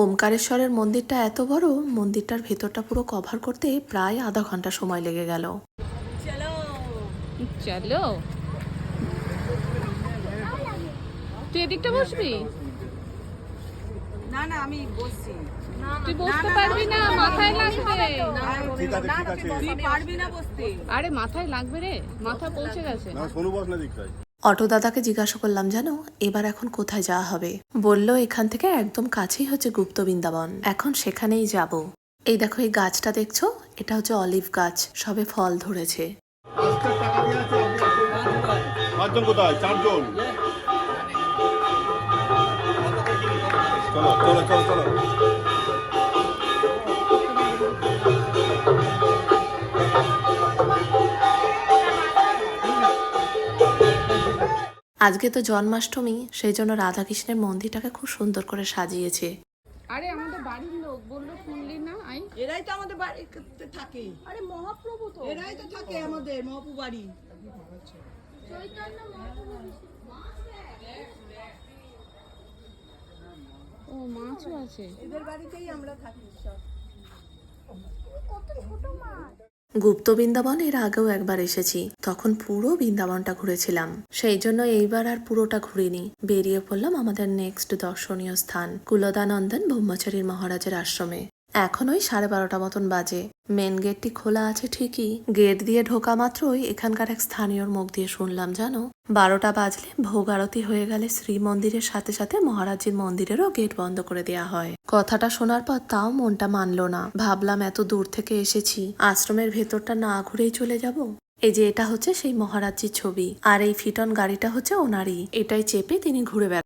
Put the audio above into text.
ওমকারেশ্বরের মন্দিরটা এত বড় মন্দিরটার ভেতরটা পুরো কভার করতে প্রায় আধা ঘণ্টা সময় লেগে গেল। চলো। তুই এদিকটা বসবি? না না আমি বসছি। তুই বসতে পারবি না মাথায় লাগবে। তুই পারবি না বসতে। আরে মাথায় লাগবে রে। মাথা পৌঁছে গেছে। না সোনু বস না দিকটায় অটো দাদাকে জিজ্ঞাসা করলাম, জানো, এবার এখন কোথায় যাওয়া হবে? বলল, এখান থেকে একদম কাছেই হচ্ছে গুপ্ত বৃন্দাবন। এখন সেখানেই যাব। এই দেখো, এই গাছটা দেখছ? এটা হচ্ছে অলিভ গাছ, সবে ফল ধরেছে। চলো চলো চলো চলো। আজকে তো জন্মাষ্টমী সেই জন্য রাধাকৃষ্ণের মন্দিরটাকে খুব সুন্দর করে সাজিয়েছে। আরে আমাদের বাড়ির লোক বলল শুনলি না আই? এরাই তো আমাদের বাড়িতে থাকে। আরে মহাপ্রভু তো। এরাই তো থাকে আমাদের মহাপ্রভু বাড়ি। ও মাছও আছে। এদের বাড়িতেই আমরা থাকি গুপ্ত বৃন্দাবন এর আগেও একবার এসেছি। তখন পুরো বৃন্দাবনটা ঘুরেছিলাম। সেই জন্য এইবার আর পুরোটা ঘুরিনি। বেরিয়ে পড়লাম আমাদের নেক্সট দর্শনীয় স্থান, কুলদানন্দন ব্রহ্মচারীর মহারাজের আশ্রমে। এখন ওই সাড়ে বারোটা মতন বাজে। মেন গেটটি খোলা আছে ঠিকই। গেট দিয়ে ঢোকা মাত্রই এখানকার এক স্থানীয়র মুখ দিয়ে শুনলাম, জানো? বারোটা বাজলে ভোগ আরতি হয়ে গেলে শ্রী মন্দিরের সাথে সাথে মহারাজের মন্দিরেরও গেট বন্ধ করে দেয়া হয়। কথাটা শোনার পর তাও মনটা মানলো না। ভাবলাম, এত দূর থেকে এসেছি। আশ্রমের ভেতরটা না ঘুরেই চলে যাব? এই যে এটা হচ্ছে সেই মহারাজজির ছবি। আর এই ফিটন গাড়িটা হচ্ছে ওনারই। এটাই চেপে তিনি ঘুরে বেড়ান